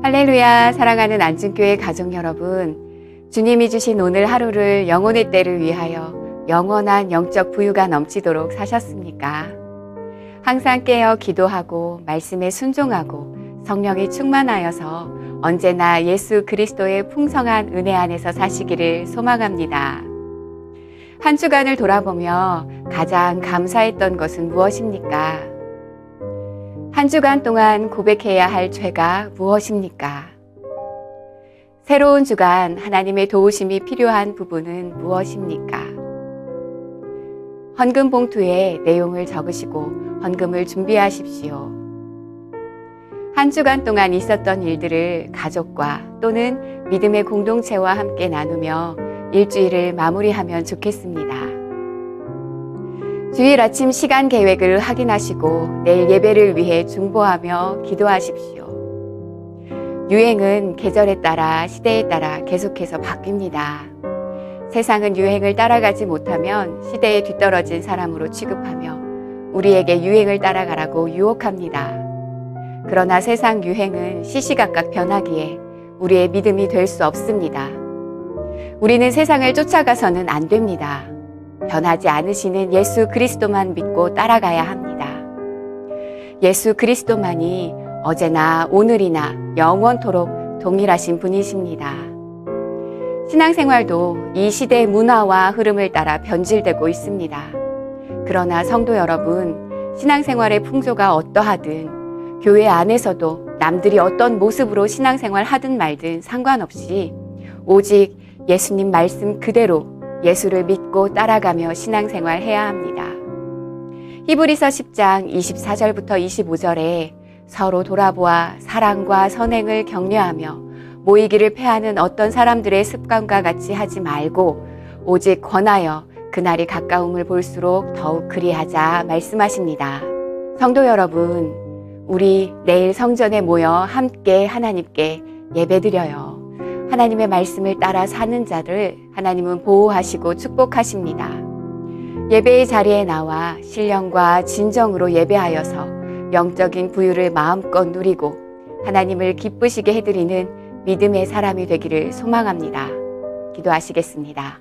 할렐루야, 사랑하는 안진교회 가족 여러분. 주님이 주신 오늘 하루를 영혼의 때를 위하여 영원한 영적 부유가 넘치도록 사셨습니까? 항상 깨어 기도하고 말씀에 순종하고 성령이 충만하여서 언제나 예수 그리스도의 풍성한 은혜 안에서 사시기를 소망합니다. 한 주간을 돌아보며 가장 감사했던 것은 무엇입니까? 한 주간 동안 고백해야 할 죄가 무엇입니까? 새로운 주간 하나님의 도우심이 필요한 부분은 무엇입니까? 헌금 봉투에 내용을 적으시고 헌금을 준비하십시오. 한 주간 동안 있었던 일들을 가족과 또는 믿음의 공동체와 함께 나누며 일주일을 마무리하면 좋겠습니다. 주일 아침 시간 계획을 확인하시고 내일 예배를 위해 중보하며 기도하십시오. 유행은 계절에 따라 시대에 따라 계속해서 바뀝니다. 세상은 유행을 따라가지 못하면 시대에 뒤떨어진 사람으로 취급하며 우리에게 유행을 따라가라고 유혹합니다. 그러나 세상 유행은 시시각각 변하기에 우리의 믿음이 될 수 없습니다. 우리는 세상을 쫓아가서는 안 됩니다. 변하지 않으시는 예수 그리스도만 믿고 따라가야 합니다. 예수 그리스도만이 어제나 오늘이나 영원토록 동일하신 분이십니다. 신앙생활도 이 시대의 문화와 흐름을 따라 변질되고 있습니다. 그러나 성도 여러분, 신앙생활의 풍조가 어떠하든 교회 안에서도 남들이 어떤 모습으로 신앙생활 하든 말든 상관없이 오직 예수님 말씀 그대로 예수를 믿고 따라가며 신앙생활 해야 합니다. 히브리서 10장 24절부터 25절에 서로 돌아보아 사랑과 선행을 격려하며 모이기를 패하는 어떤 사람들의 습관과 같이 하지 말고 오직 권하여 그날이 가까움을 볼수록 더욱 그리하자 말씀하십니다. 성도 여러분, 우리 내일 성전에 모여 함께 하나님께 예배드려요. 하나님의 말씀을 따라 사는 자를 하나님은 보호하시고 축복하십니다. 예배의 자리에 나와 신령과 진정으로 예배하여서 영적인 부유를 마음껏 누리고 하나님을 기쁘시게 해드리는 믿음의 사람이 되기를 소망합니다. 기도하시겠습니다.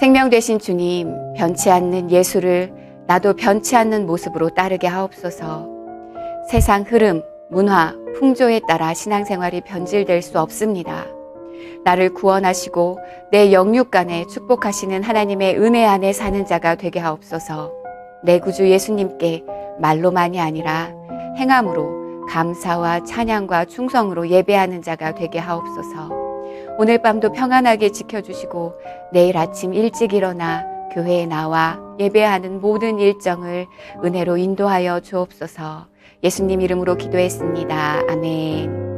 생명 되신 주님, 변치 않는 예수를 나도 변치 않는 모습으로 따르게 하옵소서. 세상 흐름, 문화, 풍조에 따라 신앙생활이 변질될 수 없습니다. 나를 구원하시고 내 영육간에 축복하시는 하나님의 은혜 안에 사는 자가 되게 하옵소서. 내 구주 예수님께 말로만이 아니라 행함으로 감사와 찬양과 충성으로 예배하는 자가 되게 하옵소서. 오늘 밤도 평안하게 지켜주시고 내일 아침 일찍 일어나 교회에 나와 예배하는 모든 일정을 은혜로 인도하여 주옵소서. 예수님 이름으로 기도했습니다. 아멘.